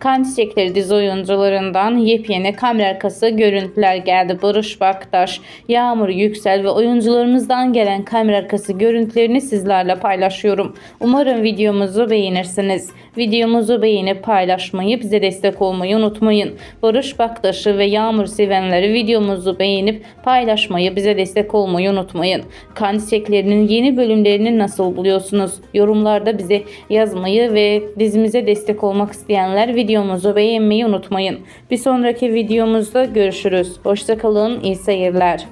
Kan Çiçekleri dizi oyuncularından yepyeni kamera arkası görüntüler geldi. Barış Baktaş, Yağmur Yüksel ve oyuncularımızdan gelen kamera arkası görüntülerini sizlerle paylaşıyorum. Umarım videomuzu beğenirsiniz. Videomuzu beğenip paylaşmayı, bize destek olmayı unutmayın. Barış Baktaş'ı ve Yağmur sevenleri videomuzu beğenip paylaşmayı, bize destek olmayı unutmayın. Kan Çiçekleri'nin yeni bölümlerini nasıl buluyorsunuz? Yorumlarda bize yazmayı ve dizimize destek olmak isteyenler videomuzu beğenmeyi unutmayın. Bir sonraki videomuzda görüşürüz. Hoşçakalın, iyi seyirler.